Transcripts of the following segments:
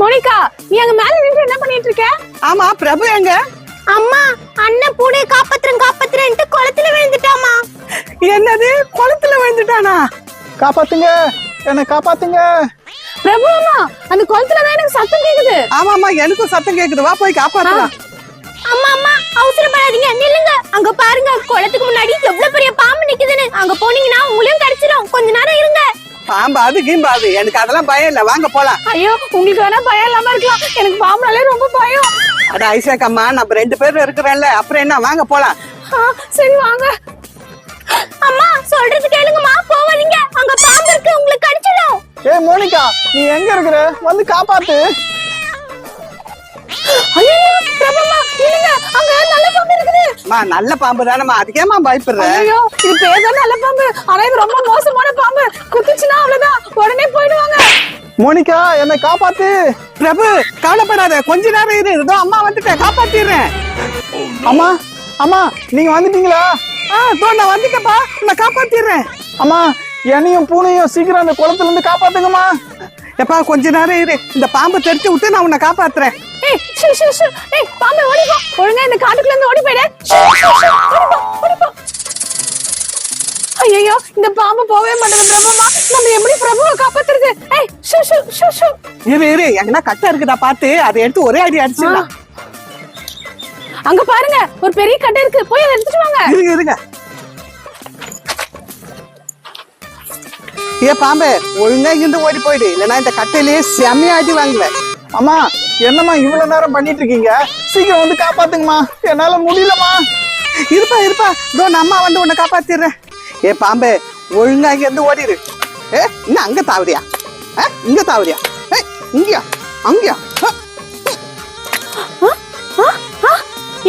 Monica நீ அங்க மேல நின்று என்ன பண்ணிட்டு இருக்க? ஆமா பிரபு எங்க? அம்மா அண்ணன் பூனையை காப்பாத்துறேன் காப்பாத்துறேன்ட்டு குளத்துல விழுந்துட்டாமா? என்னது? குளத்துல விழுந்துட்டானா? காப்பாத்துங்க என்னை காப்பாத்துங்க. பிரபு அம்மா அந்த குளத்துல தான் எனக்கு சத்தம் கேக்குது. ஆமாமா எனக்கும் சத்தம் கேக்குது. வா போய் காப்பாத்தலாம். அம்மா அம்மா அவசரப்படாதீங்க நில்லுங்க. அங்க பாருங்க குளத்துக்கு முன்னாடி எவ்வளவு பெரிய பாம்பு நிக்குதுன்னு. அங்க போனீங்கன்னா உங்களையும் கடிச்சிடும் கொஞ்ச நேரம் இருங்க. பாம்பா அது கீம்பாது எனக்கு அதெல்லாம் பயம் இல்ல. வாங்க போலாம். ஐயோ உங்களுக்கு வேணா பயம் இல்லாம இருக்கலாம். எனக்கு பாம்புனாலே ரொம்ப பயம். அட ஐசாக் அம்மா நம்ம ரெண்டு பேரும் இருக்கிறேன்ல அப்புறம் என்ன? வாங்க போலாம். ஆ, சரி வாங்க. அம்மா சொல்றது கேளுங்கம்மா. போவாதீங்க. அங்க பாம்பு இருக்கு. உங்களுக்கு கடிச்சிடும். ஏய் மோனிகா நீ எங்க இருக்கிற? வந்து காப்பாத்து. ஐயோ பிரபு அம்மா இல்லங்க. அங்க நல்ல பாம்பு மா நல்ல பாம்பு தானம்மா அதுக்கேமா பயப்படுற. ஐயோ இது பேர் தான் நல்ல பாம்பு. ஆனா இது ரொம்ப மோசமான பாம்பு. குத்துச்சுன்னா அவ்வளவுதான். உடனே போயிடுவாங்க. மோனிகா என்னை காப்பாத்து. பிரபு கவலைப்படாத. கொஞ்ச நேரம் இரு. இதோ அம்மா வந்துட்டேன் காப்பாத்திடுறேன். அம்மா அம்மா நீங்க வந்துட்டீங்களா? ஆ இதோ நான் வந்துட்டேன்ப்பா. நான் காப்பாத்திடுறேன். அம்மா என்னையும் பூனையும் சீக்கிரம் அந்த குளத்துல இருந்து காப்பாத்துங்கம்மா. எப்பா கொஞ்ச நேரம் இரு. இந்த பாம்பை தெரிச்சு விட்டு நான் உன்னை காப்பாத்துறேன். ஏய் ஷூ ஷூ ஷூ. ஏய் பாம்பு ஓடி போ ஒழுங்கா இந்த காட்டுக்குள்ள இருந்து ஓடி போயிடு ஷூ, ஷூ, ஷூ, ஓடி போ ஓடி போ ஐயோ இந்த பாம்பு போகவே மாட்டேங்குது பிரபுமா நம்ம எப்படி பிரபுவை காப்பாத்துறது? ஏய் ஷூ ஷூ ஷூ ஷூ. இரு இரு. எங்கன்னா கட்டை இருக்குதா பார்த்து? அதை எடுத்து ஒரே அடி அடிச்சிடலாம். அங்க பாருங்க ஒரு பெரிய கட்டை இருக்கு. போய் அதை பாம்பு. ஒழுங்கா இருந்து ஓடி போயிடு. இல்லைன்னா இந்த கட்டையிலேயே செம்மையா அடி வாங்குவேன். அம்மா என்னம்மா இவ்வளவு நேரம் பண்ணிட்டு இருக்கீங்க? சீக்கிரம் வந்து காப்பாத்துங்கம்மா. என்னால முடியலம்மா. இருப்பா இருப்பா. இதோ நான் அம்மா வந்து உன்னை காப்பாத்திடுறேன். ஏ பாம்பு ஒழுங்கா இங்க இருந்து ஓடிடு. ஏ இன்னும் அங்க தாவறியா? ஆ, இங்க தாவறியா? ஏ இங்கயா? அங்கயா?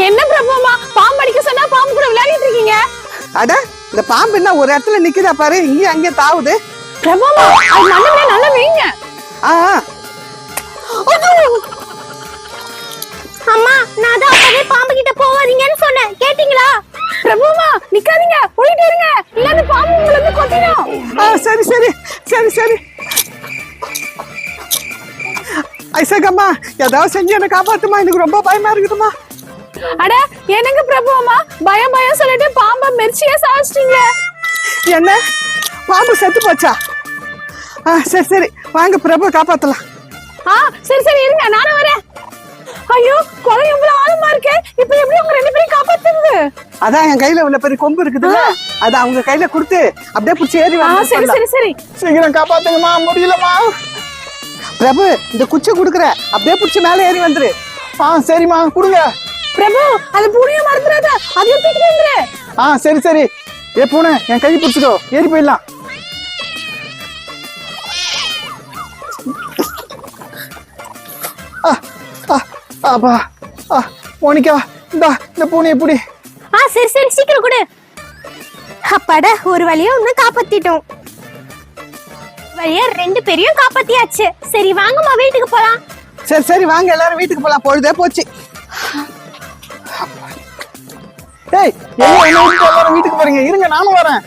என்ன பிரபுமா பாம்பு அடிக்க சொன்னா பாம்பு கூட விளையாடிட்டு இருக்கீங்க. அட இந்த பாம்பு என்ன ஒரு இடத்துல நிக்குதா பாரு. இங்கேயும் அங்கேயும் தாவுது. பிரபுமா அது மண்ணுல நல்லா வைங்க. ஆ. அம்மா நான் தான் அப்பவே பாம்பு கிட்ட போவாதீங்கன்னு சொன்னேன். கேட்டீங்களா? பிரபுமா நிக்காதீங்க. ஓடிட்டே இருங்க. இல்ல அந்த பாம்பு உங்களை வந்து கொத்திடும் ஆ சரி சரி. சரி சரி. ஐசகம்மா ஏதாவது செஞ்சு என்னை காப்பாத்துமா? எனக்கு ரொம்ப பயமா இருக்குதுமா அட என்னங்க பிரபுமா பயம் பயம் சொல்லிட்டு பாம்பை மெர்ச்சியா சாச்சிட்டீங்க என்ன? பாம்பு செத்து போச்சா? ஆ சரி சரி. வாங்க பிரபு காப்பாத்தலாம். ஆ சரி சரி இருங்க நானும் வரேன். ஐயோ குளம் இவ்வளவு ஆழமா இருக்கு. இப்ப எப்படி உங்க ரெண்டு பேரும் காப்பாத்துறது? அதான் என் கையில உள்ள பெரிய கொம்பு இருக்குதுல்ல அது அவங்க கையில கொடுத்து அப்படியே பிடிச்சி ஏறி ஆ சரி சரி சரி. சீக்கிரம் காப்பாத்துங்கம்மா முடியலம்மா. பிரபு இந்த குச்சி கொடுக்குற. அப்படியே பிடிச்சி மேலே ஏறி வந்துரு. ஆ சரிம்மா கொடுங்க. பிரபு அது புளிய மறந்துடாத. அதையும் தூக்கிட்டு வந்துரு ஆ சரி சரி. ஏ பூனை என் கை பிடிச்சிக்கோ. ஏறி போயிடலாம். அப்பா ஆ, மோனிகா இந்தா இந்த பூனையை பிடி. ஆ சரி சரி சீக்கிரம் கொடு. அப்பாடா ஒரு வழியா ஒண்ணு காப்பாத்திட்டோம். வழியா ரெண்டு பேரையும் காப்பாத்தியாச்சு. சரி வாங்கம்மா வீட்டுக்கு போலாம். சரி சரி வாங்க எல்லாரும் வீட்டுக்கு போலாம். பொழுதே போச்சு. ஏய் எல்லாரும் வீட்டுக்கு போறீங்க? இருங்க நானும் வரேன்.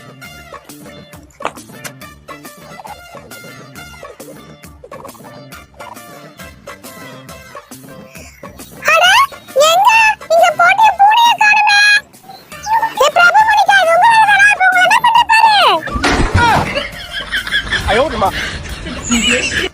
இப்ப உங்களை என்ன பண்ண பாரு